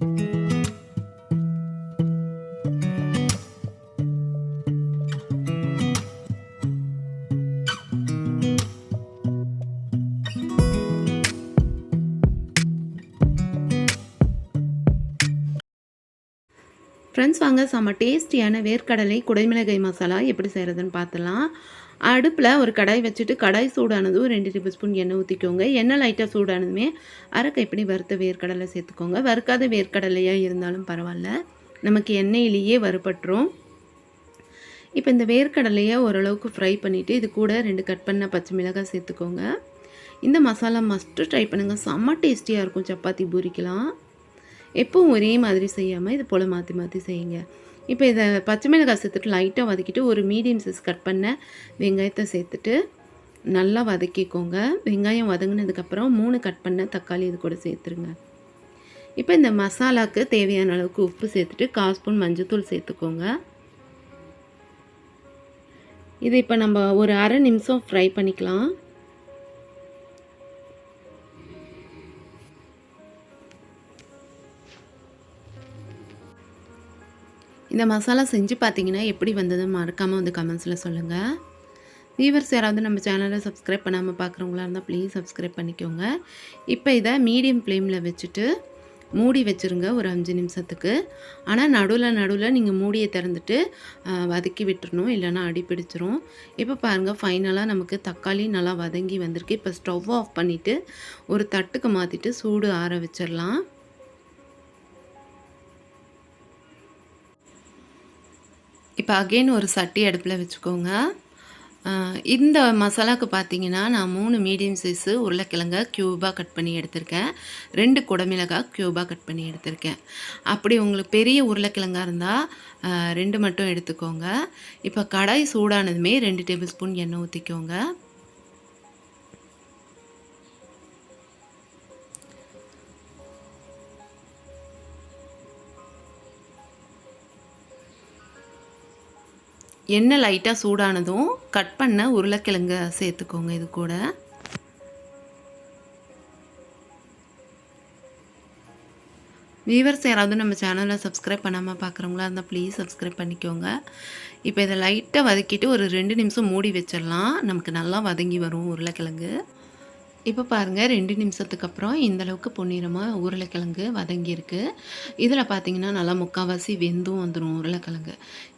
thank you. Friends வாங்க செம்ம டேஸ்டியான வேர்க்கடலை குடைமிளகாய் மசாலா எப்படி செய்கிறதுன்னு பார்த்துலாம். அடுப்பில் ஒரு கடாய் வச்சுட்டு கடாய் சூடானதும் ரெண்டு டேபிள் ஸ்பூன் எண்ணெய் ஊற்றிக்கோங்க எண்ணெய் லைட்டாக சூடானதுமே அரை கைப்பிடி வறுத்த வேர்க்கடலை சேர்த்துக்கோங்க. வறுக்காத வேர்க்கடலையாக இருந்தாலும் பரவாயில்ல. நமக்கு எண்ணெயிலேயே வறுபட்டுரும். இப்போ இந்த வேர்க்கடலையை ஓரளவுக்கு ஃப்ரை பண்ணிவிட்டு இது கூட ரெண்டு கட் பண்ண பச்சை மிளகாய் சேர்த்துக்கோங்க. இந்த மசாலா மஸ்ட்டு ட்ரை பண்ணுங்கள் செம்ம டேஸ்டியாக இருக்கும். சப்பாத்தி பூரிக்கலாம். எப்பவும் ஒரே மாதிரி செய்யாமல் இது போல் மாற்றி மாற்றி செய்யுங்க. இப்போ இதை பச்சை மிளகாய் சேர்த்துட்டு லைட்டாக வதக்கிட்டு ஒரு மீடியம் சைஸ் கட் பண்ண வெங்காயத்தை சேர்த்துட்டு நல்லா வதக்கிக்கோங்க. வெங்காயம் வதங்கினதுக்கப்புறம் மூணு கட் பண்ண தக்காளி இது கூட சேர்த்துருங்க. இப்போ இந்த மசாலாவுக்கு தேவையான அளவுக்கு உப்பு சேர்த்துட்டு கால் ஸ்பூன் மஞ்சத்தூள் சேர்த்துக்கோங்க. இது இப்போ நம்ம ஒரு அரை நிமிஷம் ஃப்ரை பண்ணிக்கலாம். இந்த மசாலா செஞ்சு பார்த்தீங்கன்னா எப்படி வந்ததும் மறக்காமல் வந்து கமெண்ட்ஸில் சொல்லுங்கள் வியூவர்ஸ் யாராவது நம்ம சேனலை சப்ஸ்கிரைப் பண்ணாமல் பார்க்குறவங்களா இருந்தால் ப்ளீஸ் சப்ஸ்கிரைப் பண்ணிக்கோங்க. இப்போ இதை மீடியம் ஃப்ளேமில் வச்சுட்டு மூடி வச்சுருங்க ஒரு அஞ்சு நிமிஷத்துக்கு. ஆனால் நடுவில் நடுவில் நீங்கள் மூடியை திறந்துட்டு வதக்கி விட்டுறணும் இல்லைன்னா அடி பிடிச்சிரும். இப்போ பாருங்கள் ஃபைனலாக நமக்கு தக்காளி நல்லா வதங்கி வந்திருக்கு. இப்போ ஸ்டவ் ஆஃப் பண்ணிவிட்டு ஒரு தட்டுக்கு மாற்றிட்டு சூடு ஆற வச்சிடலாம் இப்போ அகெயின் ஒரு சட்டி அடுப்பில் வச்சுக்கோங்க. இந்த மசாலாவுக்கு பார்த்தீங்கன்னா நான் மூணு மீடியம் சைஸு உருளைக்கிழங்க க்யூபாக கட் பண்ணி எடுத்திருக்கேன். ரெண்டு குடமிளகாய் க்யூபாக கட் பண்ணி எடுத்திருக்கேன். அப்படி உங்களுக்கு பெரிய உருளைக்கிழங்காக இருந்தால் ரெண்டு மட்டும் எடுத்துக்கோங்க. இப்போ கடாய் சூடானதுமே ரெண்டு டேபிள் ஸ்பூன் எண்ணெய் ஊற்றிக்கோங்க எண்ணெய் லைட்டாக சூடானதும் கட் பண்ண உருளைக்கிழங்க சேர்த்துக்கோங்க இது கூட. வியூவர்ஸ் யாராவது நம்ம சேனலை சப்ஸ்கிரைப் பண்ணாமல் பார்க்குறவங்களா இருந்தால் ப்ளீஸ் சப்ஸ்கிரைப் பண்ணிக்கோங்க. இப்போ இதை லைட்டாக வதக்கிட்டு ஒரு ரெண்டு நிமிஷம் மூடி வச்சிடலாம். நமக்கு நல்லா வதங்கி வரும் உருளைக்கிழங்கு. இப்போ பாருங்கள் ரெண்டு நிமிஷத்துக்கு அப்புறம் இந்தளவுக்கு பொன்னிறமாக உருளைக்கிழங்கு வதங்கியிருக்கு. இதில் பார்த்திங்கன்னா நல்லா முக்கால்வாசி வெந்தும் வந்துடும் உருளைக்கிழங்கு.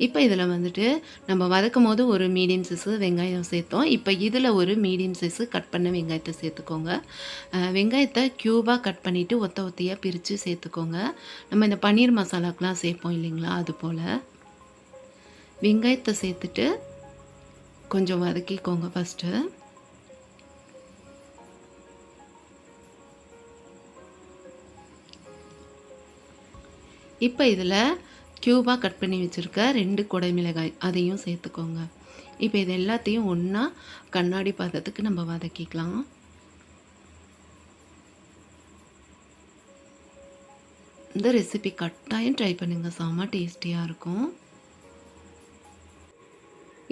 இப்போ இதில் வந்துட்டு நம்ம வதக்கும் போது ஒரு மீடியம் சைஸு வெங்காயம் சேர்த்தோம். இப்போ இதில் ஒரு மீடியம் சைஸு கட் பண்ண வெங்காயத்தை சேர்த்துக்கோங்க. வெங்காயத்தை க்யூபாக கட் பண்ணிவிட்டு ஒத்த ஒத்தையாக பிரித்து சேர்த்துக்கோங்க. நம்ம இந்த பன்னீர் மசாலாக்கெலாம் சேர்ப்போம் இல்லைங்களா அது போல். வெங்காயத்தை சேர்த்துட்டு கொஞ்சம் வதக்கிக்கோங்க ஃபஸ்ட்டு இப்போ இதில் க்யூபாக கட் பண்ணி வச்சுருக்க ரெண்டு குடை மிளகாய் அதையும் சேர்த்துக்கோங்க. இப்போ இது எல்லாத்தையும் ஒன்றா கண்ணாடி பாத்திரத்துக்கு நம்ம வதக்கிக்கலாம். இந்த ரெசிபி கட்டாயம் ட்ரை பண்ணுங்கள் செம்ம டேஸ்டியாக இருக்கும்.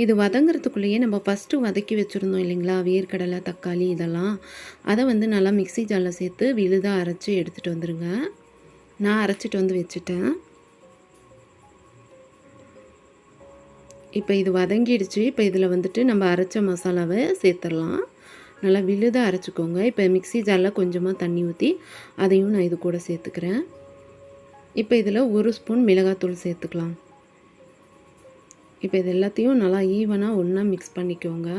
இது வதங்கிறதுக்குள்ளேயே நம்ம ஃபஸ்ட்டு வதக்கி வச்சுருந்தோம் இல்லைங்களா? வேர்க்கடலை தக்காளி இதெல்லாம். அதை வந்து நல்லா மிக்சி ஜாலில் சேர்த்து விழுதாக அரைச்சி எடுத்துகிட்டு வந்துடுங்க நான் அரைச்சிட்டு வந்து வச்சுட்டேன். இப்போ இது வதங்கிடுச்சு. இப்போ இதில் வந்துட்டு நம்ம அரைச்ச மசாலாவை சேர்த்துடலாம். நல்லா விழுதாக அரைச்சிக்கோங்க. இப்போ மிக்சி ஜாரில் கொஞ்சமாக தண்ணி ஊற்றி அதையும் நான் இது கூட சேர்த்துக்கிறேன். இப்போ இதில் ஒரு ஸ்பூன் மிளகாத்தூள் சேர்த்துக்கலாம். இப்போ இது எல்லாத்தையும் நல்லா ஈவனாக ஒன்றா மிக்ஸ் பண்ணிக்கோங்க.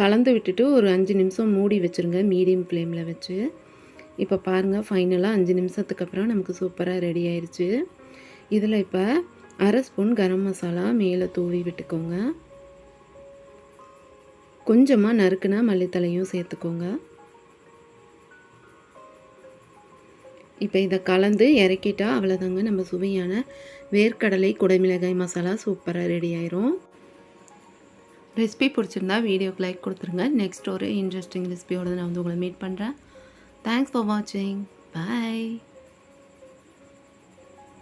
கலந்து விட்டுட்டு ஒரு அஞ்சு நிமிஷம் மூடி வச்சுருங்க மீடியம் ஃப்ளேமில் வச்சு. இப்போ பாருங்கள் ஃபைனலாக அஞ்சு நிமிஷத்துக்கு அப்புறம் நமக்கு சூப்பராக ரெடி ஆயிடுச்சு இதில் இப்போ அரை ஸ்பூன் கரம் மசாலா மேலே தூவி விட்டுக்கோங்க. கொஞ்சமாக நறுக்குன மல்லித்தலையும் சேர்த்துக்கோங்க. இப்போ இதை கலந்து இறக்கிட்டா அவ்வளோதாங்க நம்ம சுவையான வேர்க்கடலை குடைமிளகாய் மசாலா சூப்பராக ரெடி ஆயிரும். ரெசிபி பிடிச்சிருந்தா வீடியோக்கு லைக் கொடுத்துருங்க. நெக்ஸ்ட் ஒரு இன்ட்ரெஸ்டிங் ரெசிபியோடு நான் வந்து உங்களை மீட் பண்ணுறேன் தேங்க்ஸ் ஃபார் வாட்சிங் பாய்